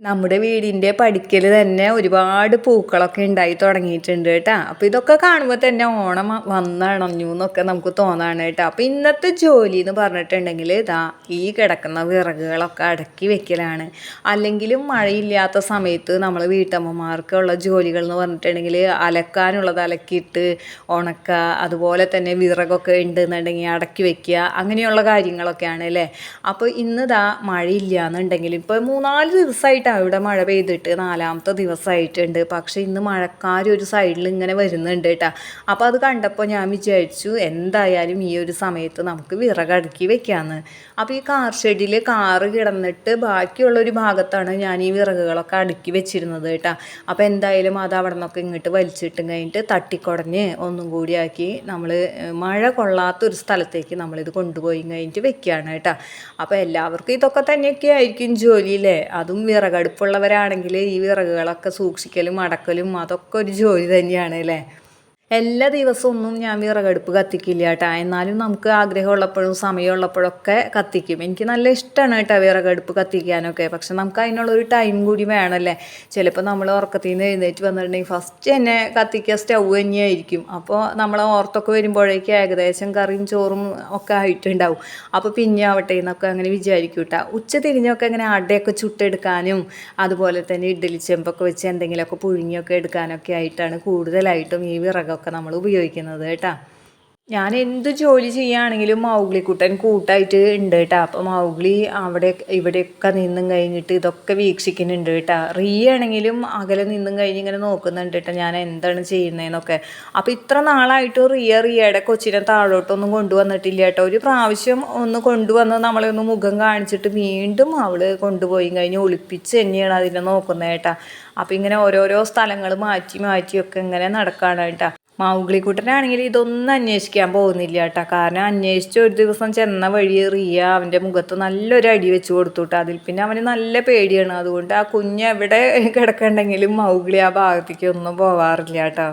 നമ്മുടെ വീടിന്റെ പടിക്കൽ തന്നെ ഒരുപാട് പൂക്കളൊക്കെ ഉണ്ടായി തുടങ്ങിയിട്ടുണ്ട് കേട്ടോ. അപ്പോൾ ഇതൊക്കെ കാണുമ്പോൾ തന്നെ ഓണം വന്നണഞ്ഞു എന്നൊക്കെ നമുക്ക് തോന്നാണ് കേട്ടോ. അപ്പോൾ ഇന്നത്തെ ജോലി എന്ന് പറഞ്ഞിട്ടുണ്ടെങ്കിൽ ഇതാ ഈ കിടക്കുന്ന വിറകുകളൊക്കെ അടക്കി വെക്കലാണ്. അല്ലെങ്കിലും മഴയില്ലാത്ത സമയത്ത് നമ്മൾ വീട്ടമ്മമാർക്കുള്ള ജോലികൾ എന്ന് പറഞ്ഞിട്ടുണ്ടെങ്കിൽ അലക്കാനുള്ളത് അലക്കിയിട്ട് ഉണക്കുക അതുപോലെ തന്നെ വിറകൊക്കെ ഉണ്ടെന്നുണ്ടെങ്കിൽ അടക്കി വെക്കുക അങ്ങനെയുള്ള കാര്യങ്ങളൊക്കെയാണ് അല്ലേ? അപ്പോൾ ഇന്നിതാ മഴയില്ല എന്നുണ്ടെങ്കിൽ ഇപ്പോൾ മൂന്നാൽ ദിവസമായിട്ട് ഇവിടെ മഴ പെയ്തിട്ട് നാലാമത്തെ ദിവസമായിട്ടുണ്ട്. പക്ഷേ ഇന്ന് മഴക്കാർ ഒരു സൈഡിൽ ഇങ്ങനെ വരുന്നുണ്ട് കേട്ടോ അപ്പോൾ അത് കണ്ടപ്പോൾ ഞാൻ വിചാരിച്ചു എന്തായാലും ഈ ഒരു സമയത്ത് നമുക്ക് വിറകടുക്കി വെക്കാമെന്ന് അപ്പോൾ ഈ കാർ ഷെഡിൽ കാറ് കിടന്നിട്ട് ബാക്കിയുള്ള ഒരു ഭാഗത്താണ് ഞാൻ ഈ വിറകുകളൊക്കെ അടുക്കി വെച്ചിരുന്നത് കേട്ടോ അപ്പോൾ എന്തായാലും അത് അവിടെ നിന്നൊക്കെ ഇങ്ങോട്ട് വലിച്ചിട്ട് കഴിഞ്ഞിട്ട് തട്ടിക്കുടഞ്ഞ് ഒന്നും കൂടി ആക്കി നമ്മൾ മഴ കൊള്ളാത്തൊരു സ്ഥലത്തേക്ക് നമ്മളിത് കൊണ്ടുപോയി കഴിഞ്ഞിട്ട് വെക്കുകയാണ് കേട്ടോ അപ്പോൾ എല്ലാവർക്കും ഇതൊക്കെ തന്നെയൊക്കെ ആയിരിക്കും ജോലിയില്ലേ അതും വിറകടുപ്പുള്ളവരാണെങ്കിൽ ഈ വിറകുകളൊക്കെ സൂക്ഷിക്കലും അടക്കലും അതൊക്കെ ഒരു ജോലി തന്നെയാണ് അല്ലേ? എല്ലാ ദിവസവും ഒന്നും ഞാൻ വിറകടുപ്പ് കത്തിക്കില്ല കേട്ടോ. എന്നാലും നമുക്ക് ആഗ്രഹമുള്ളപ്പോഴും സമയമുള്ളപ്പോഴൊക്കെ കത്തിക്കും. എനിക്ക് നല്ല ഇഷ്ടമാണ് കേട്ടോ വിറകടുപ്പ് കത്തിക്കാനൊക്കെ. പക്ഷെ നമുക്ക് അതിനുള്ളൊരു ടൈം കൂടി വേണമല്ലേ ചിലപ്പോൾ നമ്മൾ ഉറക്കത്തിൽ നിന്ന് എഴുന്നേറ്റ് വന്നിട്ടുണ്ടെങ്കിൽ ഫസ്റ്റ് തന്നെ കത്തിക്കുക സ്റ്റൗ തന്നെയായിരിക്കും അപ്പോൾ നമ്മൾ ഓർത്തൊക്കെ വരുമ്പോഴേക്കും ഏകദേശം കറിയും ചോറും ഒക്കെ ആയിട്ടുണ്ടാവും. അപ്പോൾ പിന്നെ ആവട്ടെ എന്നൊക്കെ അങ്ങനെ വിചാരിക്കും കേട്ടോ. ഉച്ച തിരിഞ്ഞൊക്കെ അങ്ങനെ അടയൊക്കെ ചുട്ടെടുക്കാനും അതുപോലെ തന്നെ ഇഡ്ഡലി ചെമ്പൊക്കെ വെച്ച് എന്തെങ്കിലുമൊക്കെ പുഴുങ്ങിയൊക്കെ എടുക്കാനൊക്കെ ആയിട്ടാണ് കൂടുതലായിട്ടും ഈ വിറകൊക്കെ നമ്മൾ ഉപയോഗിക്കുന്നത് കേട്ടോ. ഞാൻ എന്ത് ജോലി ചെയ്യുകയാണെങ്കിലും മൗഗ്ലിക്കുട്ടൻ കൂട്ടായിട്ട് ഉണ്ട് കേട്ടോ. അപ്പോൾ മൗഗ്ലി അവിടെ ഇവിടെയൊക്കെ നിന്നും കഴിഞ്ഞിട്ട് ഇതൊക്കെ വീക്ഷിക്കുന്നുണ്ട് കേട്ടോ. റീ ആണെങ്കിലും അകലെ നിന്നും കഴിഞ്ഞ് ഇങ്ങനെ നോക്കുന്നുണ്ട് കേട്ടോ ഞാൻ എന്താണ് ചെയ്യുന്നതെന്നൊക്കെ അപ്പോൾ ഇത്ര നാളായിട്ട് റിയ റിയയുടെ കൊച്ചിനെ താഴോട്ടൊന്നും കൊണ്ടുവന്നിട്ടില്ല കേട്ടോ. ഒരു പ്രാവശ്യം ഒന്ന് കൊണ്ടുവന്ന് നമ്മളെ ഒന്ന് മുഖം കാണിച്ചിട്ട് വീണ്ടും അവൾ കൊണ്ടുപോയി കഴിഞ്ഞ് ഒളിപ്പിച്ച് തന്നെയാണ് അതിനെ നോക്കുന്നത് കേട്ടോ. അപ്പോൾ ഇങ്ങനെ ഓരോരോ സ്ഥലങ്ങൾ മാറ്റി മാറ്റിയൊക്കെ ഇങ്ങനെ നടക്കുകയാണ് കേട്ടോ. മൗഗ്ലിക്കുട്ടനാണെങ്കിൽ ഇതൊന്നും അന്വേഷിക്കാൻ പോകുന്നില്ല കേട്ടോ. കാരണം അന്വേഷിച്ച് ഒരു ദിവസം ചെന്ന വഴി റിയ അവന്റെ മുഖത്ത് നല്ലൊരു അടി വെച്ച് കൊടുത്തു കേട്ടോ. അതിൽ പിന്നെ അവന് നല്ല പേടിയാണ്. അതുകൊണ്ട് ആ കുഞ്ഞ് എവിടെ കിടക്കണ്ടെങ്കിലും മാവുകളി ആ ഭാഗത്തേക്ക് ഒന്നും പോവാറില്ല കേട്ടോ.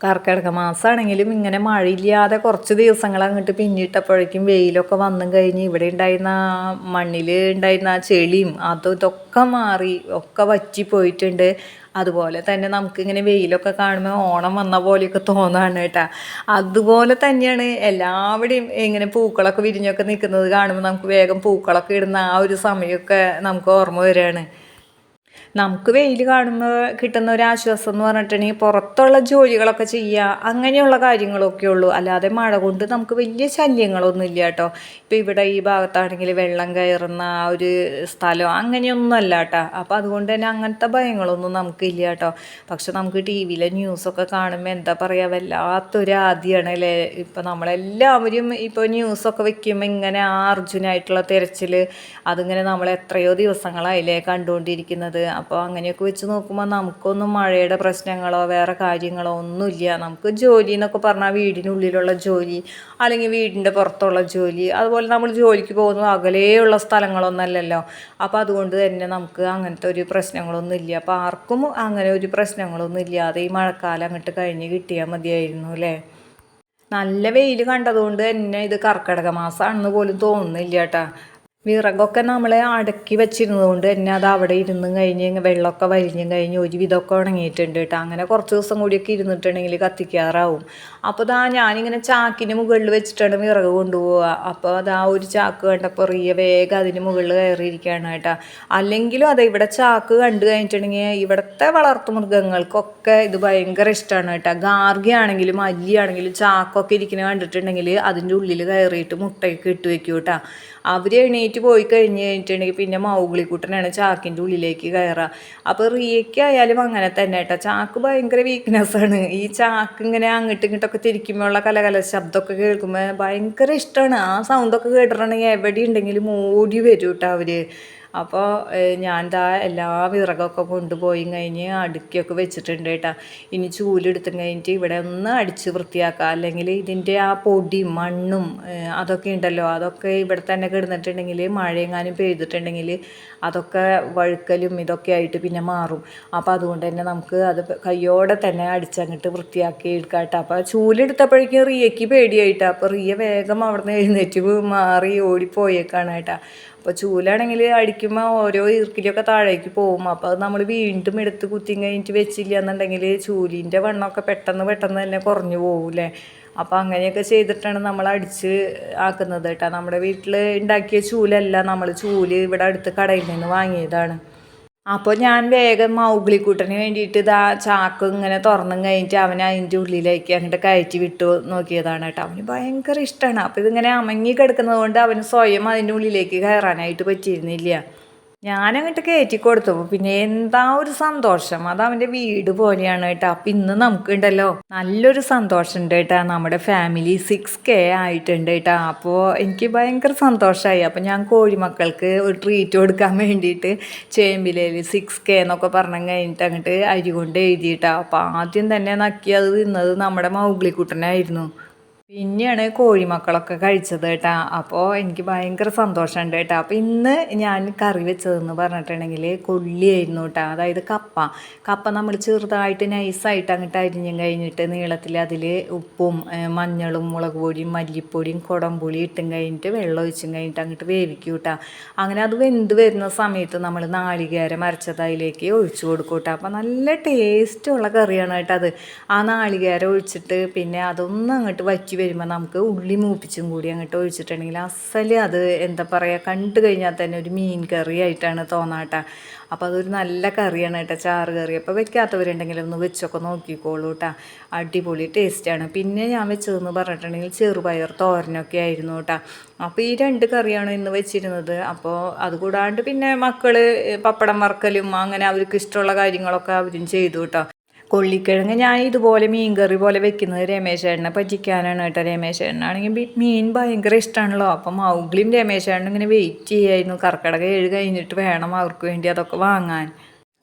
കർക്കിടക മാസമാണെങ്കിലും ഇങ്ങനെ മഴയില്ലാതെ കുറച്ച് ദിവസങ്ങൾ അങ്ങോട്ട് പിന്നിട്ടപ്പോഴേക്കും വെയിലൊക്കെ വന്നും കഴിഞ്ഞ് ഇവിടെ ഉണ്ടായിരുന്ന മണ്ണിൽ ഉണ്ടായിരുന്ന ആ ചെളിയും അതും ഇതൊക്കെ മാറി ഒക്കെ വറ്റി പോയിട്ടുണ്ട് അതുപോലെ തന്നെ നമുക്കിങ്ങനെ വെയിലൊക്കെ കാണുമ്പോൾ ഓണം വന്ന പോലെയൊക്കെ തോന്നാണ് കേട്ടോ. അതുപോലെ തന്നെയാണ് എല്ലാവിടെയും ഇങ്ങനെ പൂക്കളൊക്കെ വിരിഞ്ഞൊക്കെ നിൽക്കുന്നത് കാണുമ്പോൾ നമുക്ക് വേഗം പൂക്കളൊക്കെ ഇടുന്ന ആ ഒരു സമയമൊക്കെ നമുക്ക് ഓർമ്മ വരികയാണ് നമുക്ക് വെയിൽ കാണുമ്പോൾ കിട്ടുന്ന ഒരു ആശ്വാസം എന്ന് പറഞ്ഞിട്ടുണ്ടെങ്കിൽ പുറത്തുള്ള ജോലികളൊക്കെ ചെയ്യുക അങ്ങനെയുള്ള കാര്യങ്ങളൊക്കെ ഉള്ളൂ. അല്ലാതെ മഴ കൊണ്ട് നമുക്ക് വലിയ ശല്യങ്ങളൊന്നും ഇല്ല കേട്ടോ. ഇപ്പോൾ ഇവിടെ ഈ ഭാഗത്താണെങ്കിൽ വെള്ളം കയറുന്ന ആ ഒരു സ്ഥലം അങ്ങനെയൊന്നും അല്ല കേട്ടോ. അപ്പോൾ അതുകൊണ്ട് തന്നെ അങ്ങനത്തെ ഭയങ്ങളൊന്നും നമുക്കില്ല കേട്ടോ. പക്ഷെ നമുക്ക് ടി വിയിലെ ന്യൂസൊക്കെ കാണുമ്പോൾ എന്താ പറയുക വല്ലാത്തൊരു ആദ്യമാണ് അല്ലേ? ഇപ്പോൾ നമ്മളെല്ലാവരും ഇപ്പോൾ ന്യൂസൊക്കെ വെക്കുമ്പോൾ ഇങ്ങനെ ആ അർജുനായിട്ടുള്ള തിരച്ചിൽ അതിങ്ങനെ നമ്മൾ എത്രയോ ദിവസങ്ങളായില്ലേ കണ്ടുകൊണ്ടിരിക്കുന്നത്. അപ്പോൾ അങ്ങനെയൊക്കെ വെച്ച് നോക്കുമ്പോൾ നമുക്കൊന്നും മഴയുടെ പ്രശ്നങ്ങളോ വേറെ കാര്യങ്ങളോ ഒന്നുമില്ല. നമുക്ക് ജോലി എന്നൊക്കെ പറഞ്ഞാൽ വീടിനുള്ളിലുള്ള ജോലി അല്ലെങ്കിൽ വീടിന്റെ പുറത്തുള്ള ജോലി അതുപോലെ നമ്മൾ ജോലിക്ക് പോകുന്നത് അകലെയുള്ള സ്ഥലങ്ങളൊന്നല്ലല്ലോ. അപ്പോൾ അതുകൊണ്ട് തന്നെ നമുക്ക് അങ്ങനത്തെ ഒരു പ്രശ്നങ്ങളൊന്നും ഇല്ല. അപ്പോൾ ആർക്കും അങ്ങനെ ഒരു പ്രശ്നങ്ങളൊന്നും ഇല്ലാതെ ഈ മഴക്കാലം അങ്ങോട്ട് കഴിഞ്ഞ് കിട്ടിയാൽ മതിയായിരുന്നു അല്ലേ? നല്ല വെയിൽ കണ്ടതുകൊണ്ട് തന്നെ ഇത് കർക്കിടക മാസമാണെന്ന് പോലും തോന്നുന്നില്ല കേട്ടോ. വിറകൊക്കെ നമ്മളെ അടക്കി വെച്ചിരുന്നത് കൊണ്ട് തന്നെ അത് അവിടെ ഇരുന്നും കഴിഞ്ഞ് വെള്ളമൊക്കെ വലിഞ്ഞും കഴിഞ്ഞ് ഒരു വിധമൊക്കെ ഉണങ്ങിയിട്ടുണ്ട് കേട്ടോ. അങ്ങനെ കുറച്ച് ദിവസം കൂടിയൊക്കെ ഇരുന്നിട്ടുണ്ടെങ്കിൽ കത്തിക്കാറാവും. അപ്പോൾ അതാ ഞാനിങ്ങനെ ചാക്കിന് മുകളിൽ വെച്ചിട്ടാണ് വിറക് കൊണ്ടുപോവുക. അപ്പോൾ അതാ ഒരു ചാക്ക് കണ്ടപ്പോൾ റിയ വേഗം അതിന് മുകളിൽ കയറിയിരിക്കുകയാണ് കേട്ടോ. അല്ലെങ്കിലും അതെ ഇവിടെ ചാക്ക് കണ്ടു കഴിഞ്ഞിട്ടുണ്ടെങ്കിൽ ഇവിടുത്തെ വളർത്തു മൃഗങ്ങൾക്കൊക്കെ ഇത് ഭയങ്കര ഇഷ്ടമാണ് കേട്ടോ. ഗാർഗിയാണെങ്കിലും അല്ലിയാണെങ്കിലും ചാക്കൊക്കെ ഇരിക്കുന്നത് കണ്ടിട്ടുണ്ടെങ്കിൽ അതിന്റെ ഉള്ളിൽ കയറിയിട്ട് മുട്ടയൊക്കെ ഇട്ട് വെക്കും കേട്ടോ. അവർ എണീറ്റ് പോയി കഴിഞ്ഞ് കഴിഞ്ഞിട്ടുണ്ടെങ്കിൽ പിന്നെ മൗഗ്ലിക്കുട്ടനാണ് ചാക്കിന്റെ ഉള്ളിലേക്ക് കയറുക അപ്പോൾ റിയയ്ക്കായാലും അങ്ങനെ തന്നെ കേട്ടോ. ചാക്ക് ഭയങ്കര വീക്ക്നെസ്സാണ് ഈ ചാക്ക് ഇങ്ങനെ അങ്ങോട്ടും ഇങ്ങോട്ടൊക്കെ തിരിക്കുമ്പോഴുള്ള കലകല ശബ്ദമൊക്കെ കേൾക്കുമ്പോൾ ഭയങ്കര ഇഷ്ടമാണ് ആ സൗണ്ടൊക്കെ കേട്ടിട്ടുണ്ടെങ്കിൽ എവിടെ ഉണ്ടെങ്കിലും ഓടി വരും കേട്ടോ അവർ അപ്പോൾ ഞാൻ ദാ എല്ലാ വിറകൊക്കെ കൊണ്ടുപോയി കഴിഞ്ഞ് അടുക്കിയൊക്കെ വെച്ചിട്ടുണ്ട് കേട്ടോ. ഇനി ചൂലെടുത്തും കഴിഞ്ഞിട്ട് ഇവിടെ ഒന്ന് അടിച്ച് വൃത്തിയാക്കുക അല്ലെങ്കിൽ ഇതിന്റെ ആ പൊടി മണ്ണും അതൊക്കെ ഉണ്ടല്ലോ. അതൊക്കെ ഇവിടെ തന്നെ കിടന്നിട്ടുണ്ടെങ്കിൽ മഴയെങ്ങാനും പെയ്തിട്ടുണ്ടെങ്കിൽ അതൊക്കെ വഴുക്കലും ഇതൊക്കെ ആയിട്ട് പിന്നെ മാറും. അപ്പോൾ അതുകൊണ്ട് തന്നെ നമുക്ക് അത് കയ്യോടെ തന്നെ അടിച്ചങ്ങിട്ട് വൃത്തിയാക്കി എടുക്കാം കേട്ടോ. അപ്പോൾ ചൂലെടുത്തപ്പോഴേക്കും റിയയ്ക്ക് പേടിയായിട്ടാണ് അപ്പോൾ റിയ വേഗം അവിടെ നിന്ന് എഴുന്നേറ്റ് മാറി ഓടിപ്പോയേക്കാണ് കേട്ടോ. അപ്പോൾ ചൂലാണെങ്കിൽ അടിക്കുമ്പോൾ ഓരോ ഈർക്കിലൊക്കെ താഴേക്ക് പോകും. അപ്പോൾ അത് നമ്മൾ വീണ്ടും എടുത്ത് കുത്തി കഴിഞ്ഞിട്ട് വെച്ചില്ല എന്നുണ്ടെങ്കിൽ ചൂലിന്റെ വണ്ണമൊക്കെ പെട്ടെന്ന് പെട്ടെന്ന് തന്നെ കുറഞ്ഞു പോകൂലേ അപ്പോൾ അങ്ങനെയൊക്കെ ചെയ്തിട്ടാണ് നമ്മൾ അടിച്ച് ആക്കുന്നത് കേട്ടോ. നമ്മുടെ വീട്ടിൽ ഉണ്ടാക്കിയ ചൂലല്ല നമ്മൾ ചൂൽ ഇവിടെ അടുത്ത് കടയിൽ നിന്ന് വാങ്ങിയതാണ്. അപ്പോൾ ഞാൻ വേഗം മൗഗ്ലിക്കൂട്ടന് വേണ്ടിയിട്ട് ഇതാ ചാക്ക് ഇങ്ങനെ തുറന്നും കഴിഞ്ഞിട്ട് അവൻ അതിന്റെ ഉള്ളിലേക്ക് അങ്ങോട്ട് കയറ്റി വിട്ടു നോക്കിയതാണ് കേട്ടോ. അവന് ഭയങ്കര ഇഷ്ടമാണ് അപ്പോൾ ഇതിങ്ങനെ അമങ്ങി കിടക്കുന്നത് കൊണ്ട് അവന് സ്വയം അതിന്റെ ഉള്ളിലേക്ക് കയറാനായിട്ട് പറ്റിയിരുന്നില്ല. ഞാനങ്ങോട്ട് കയറ്റി കൊടുത്തു പിന്നെ എന്താ ഒരു സന്തോഷം. അത് അവന്റെ വീട് പോലെയാണ് കേട്ടോ. അപ്പം ഇന്ന് നമുക്കുണ്ടല്ലോ നല്ലൊരു സന്തോഷം ഉണ്ട് കേട്ടോ. നമ്മുടെ ഫാമിലി സിക്സ് കെ ആയിട്ടുണ്ട് കേട്ടോ. അപ്പോൾ എനിക്ക് ഭയങ്കര സന്തോഷമായി. അപ്പോൾ ഞാൻ കോഴിമക്കൾക്ക് ഒരു ട്രീറ്റ് കൊടുക്കാൻ വേണ്ടിയിട്ട് ചേമ്പിലയിൽ സിക്സ് കെ എന്നൊക്കെ പറഞ്ഞു കഴിഞ്ഞിട്ട് അങ്ങോട്ട് അരി കൊണ്ട് എഴുതിയിട്ടാ. അപ്പോൾ ആദ്യം തന്നെ നക്കി അത് തിന്നത് നമ്മുടെ മൗഗ്ലിക്കുട്ടനായിരുന്നു. പിന്നെയാണ് കോഴിമക്കളൊക്കെ കഴിച്ചത് കേട്ടാ. അപ്പോൾ എനിക്ക് ഭയങ്കര സന്തോഷമുണ്ട് കേട്ടോ. അപ്പോൾ ഇന്ന് ഞാൻ കറി വെച്ചതെന്ന് പറഞ്ഞിട്ടുണ്ടെങ്കിൽ കൊള്ളിയായിരുന്നു കേട്ടോ. അതായത് കപ്പ. കപ്പ നമ്മൾ ചെറുതായിട്ട് നൈസായിട്ട് അങ്ങോട്ട് അരിഞ്ഞും കഴിഞ്ഞിട്ട് നീളത്തിൽ അതിൽ ഉപ്പും മഞ്ഞളും മുളക് പൊടിയും മല്ലിപ്പൊടിയും കുടംപുളി ഇട്ടും കഴിഞ്ഞിട്ട് വെള്ളം ഒഴിച്ചും കഴിഞ്ഞിട്ട് അങ്ങോട്ട് വേവിക്കും കേട്ടോ. അങ്ങനെ അത് വെന്ത് വരുന്ന സമയത്ത് നമ്മൾ നാളികേരം അരച്ചത് അതിലേക്ക് ഒഴിച്ചു കൊടുക്കും കേട്ടോ. അപ്പോൾ നല്ല ടേസ്റ്റുള്ള കറിയാണ് കേട്ടോ അത്. ആ നാളികേരം ഒഴിച്ചിട്ട് പിന്നെ അതൊന്നും അങ്ങോട്ട് വറ്റി വരുമ്പോൾ നമുക്ക് ഉള്ളി മൂപ്പിച്ചും കൂടി അങ്ങോട്ട് ഒഴിച്ചിട്ടുണ്ടെങ്കിൽ അസൽ അത് എന്താ പറയുക കണ്ടു കഴിഞ്ഞാൽ തന്നെ ഒരു മീൻ കറി ആയിട്ടാണ് തോന്നാട്ട. അപ്പോൾ അതൊരു നല്ല കറിയാണ് കേട്ടോ ചാറ് കറി. അപ്പോൾ വെക്കാത്തവരുണ്ടെങ്കിൽ ഒന്ന് വെച്ചൊക്കെ നോക്കിക്കോളൂ കേട്ടോ അടിപൊളി ടേസ്റ്റാണ് പിന്നെ ഞാൻ വെച്ചതെന്ന് പറഞ്ഞിട്ടുണ്ടെങ്കിൽ ചെറുപയർ തോരനൊക്കെ ആയിരുന്നു കേട്ടോ അപ്പോൾ ഈ രണ്ട് കറിയാണ് ഇന്ന് വെച്ചിരുന്നത്. അപ്പോൾ അതുകൂടാണ്ട് പിന്നെ മക്കൾ പപ്പടം വറക്കലും അങ്ങനെ അവർക്ക് ഇഷ്ടമുള്ള കാര്യങ്ങളൊക്കെ അവരും ചെയ്തു കേട്ടോ കൊള്ളിക്കിഴങ്ങ് ഞാൻ ഇതുപോലെ മീൻ കറി പോലെ വെക്കുന്നത് രമേശേട്ടനെ പറ്റിക്കാനാണ് കേട്ടോ. രമേശേട്ടനാണെങ്കിൽ മീൻ ഭയങ്കര ഇഷ്ടമാണല്ലോ അപ്പം മൗഗ്ലിയും രമേശേട്ടനും ഇങ്ങനെ വെയിറ്റ് ചെയ്യായിരുന്നു. കർക്കിടക ഏഴ് കഴിഞ്ഞിട്ട് വേണം അവർക്ക് വേണ്ടി അതൊക്കെ വാങ്ങാൻ.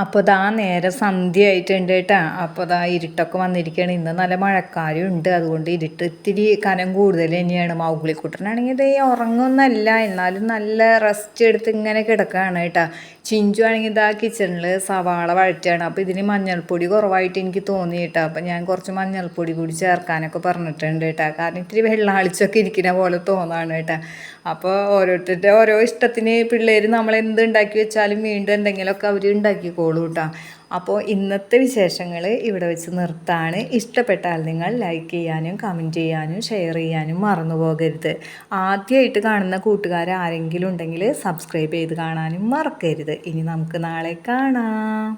അപ്പോൾ ദാ നേരെ സന്ധ്യ ആയിട്ടുണ്ട് കേട്ടോ. അപ്പോൾ ദാ ഇരുട്ടൊക്കെ വന്നിരിക്കുകയാണ് ഇന്ന് നല്ല മഴക്കാരും ഉണ്ട് അതുകൊണ്ട് ഇരുട്ട് ഇത്തിരി കനം കൂടുതൽ തന്നെയാണ്. മൗഗ്ലിക്കുട്ടനാണെങ്കിൽ ഇത് ഉറങ്ങുന്നല്ല. എന്നാലും നല്ല റെസ്റ്റ് എടുത്ത് ഇങ്ങനെ കിടക്കുകയാണ് കേട്ടോ. ചിഞ്ചു ആണെങ്കിൽ ഇതാ കിച്ചണിൽ സവാള വഴറ്റാണ് അപ്പോൾ ഇതിന് മഞ്ഞൾപ്പൊടി കുറവായിട്ട് എനിക്ക് തോന്നി കേട്ടോ. അപ്പോൾ ഞാൻ കുറച്ച് മഞ്ഞൾപ്പൊടി കൂടി ചേർക്കാനൊക്കെ പറഞ്ഞിട്ടുണ്ട് കേട്ടോ. കാരണം ഇത്തിരി വെള്ളാളിച്ചൊക്കെ ഇരിക്കുന്ന പോലെ തോന്നാണ് കേട്ടോ. അപ്പോൾ ഓരോരുത്തരുടെ ഓരോ ഇഷ്ടത്തിന് പിള്ളേർ നമ്മൾ എന്ത് ഉണ്ടാക്കി വെച്ചാലും വീണ്ടും എന്തെങ്കിലുമൊക്കെ അവർ ഉണ്ടാക്കിക്കോളൂ കേട്ടോ അപ്പോൾ ഇന്നത്തെ വിശേഷങ്ങൾ ഇവിടെ വെച്ച് നിർത്താണ്. ഇഷ്ടപ്പെട്ടാൽ നിങ്ങൾ ലൈക്ക് ചെയ്യാനും കമന്റ് ചെയ്യാനും ഷെയർ ചെയ്യാനും മറന്നു പോകരുത്. ആദ്യമായിട്ട് കാണുന്ന കൂട്ടുകാർ ആരെങ്കിലും ഉണ്ടെങ്കിൽ സബ്സ്ക്രൈബ് ചെയ്ത് കാണാനും മറക്കരുത്. ഇനി നമുക്ക് നാളെ കാണാം.